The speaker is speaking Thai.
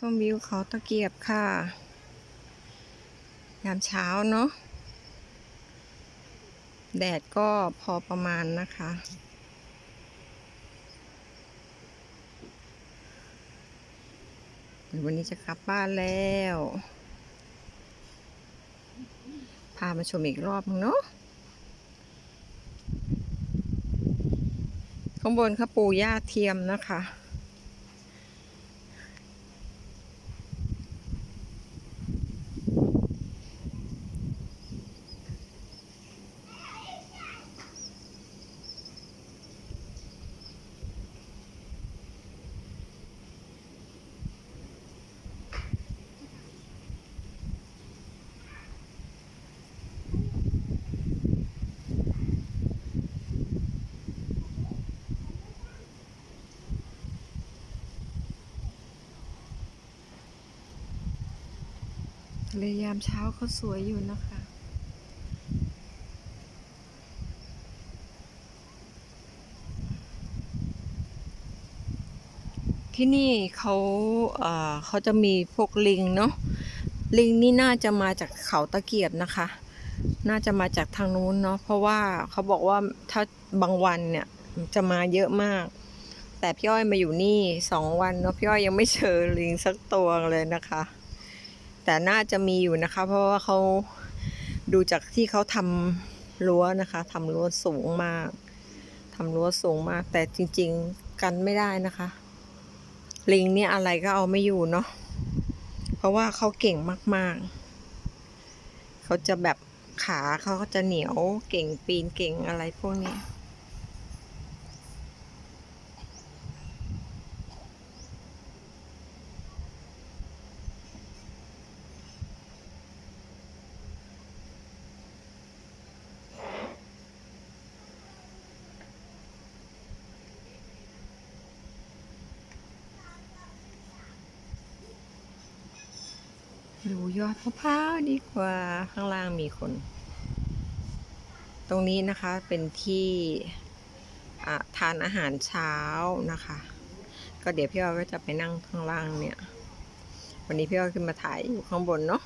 ชมวเขาตะเกียบค่ะ ยามเช้าเนาะ แดดก็พอประมาณนะคะ วันนี้จะกลับบ้านแล้ว พามาชมอีกรอบนึงเนาะข้างบนเขาปูหญ้าเทียมนะคะ เล ยามเช้าเขาสวยอยู่นะคะ ที่นี่เขาเอ่อเขาจะมีพวกลิงเนาะ ลิงนี่น่าจะมาจากเขาตะเกียบนะคะ น่าจะมาจากทางนู้นเนาะ เพราะว่าเขาบอกว่าถ้าบางวันเนี่ยจะมาเยอะมาก แต่พี่อ้อยมาอยู่นี่สองวันเนาะพี่อ้อยยังไม่เจอลิงสักตัวเลยนะคะ แต่น่าจะมีอยู่นะคะ เพราะว่าเขาดูจากที่เขาทำรั้วนะคะทำรั้วสูงมากทำรั้วสูงมาก แต่จริง ๆ กันไม่ได้นะคะ ลิงเนี่ยอะไรก็เอาไม่อยู่เนาะเพราะว่าเขาเก่งมาก ๆ เขาจะแบบขาเขาก็จะเหนียวเก่งปีนเก่งอะไรพวกนี้ ดูยอดมะพร้าวดีกว่าข้างล่างมีคน ตรงนี้นะคะเป็นที่ทานอาหารเช้านะคะ ก็เดี๋ยวพี่อ้อยก็จะไปนั่งข้างล่างเนี่ย วันนี้พี่อ้อยขึ้นมาถ่ายอยู่ข้างบนเนาะ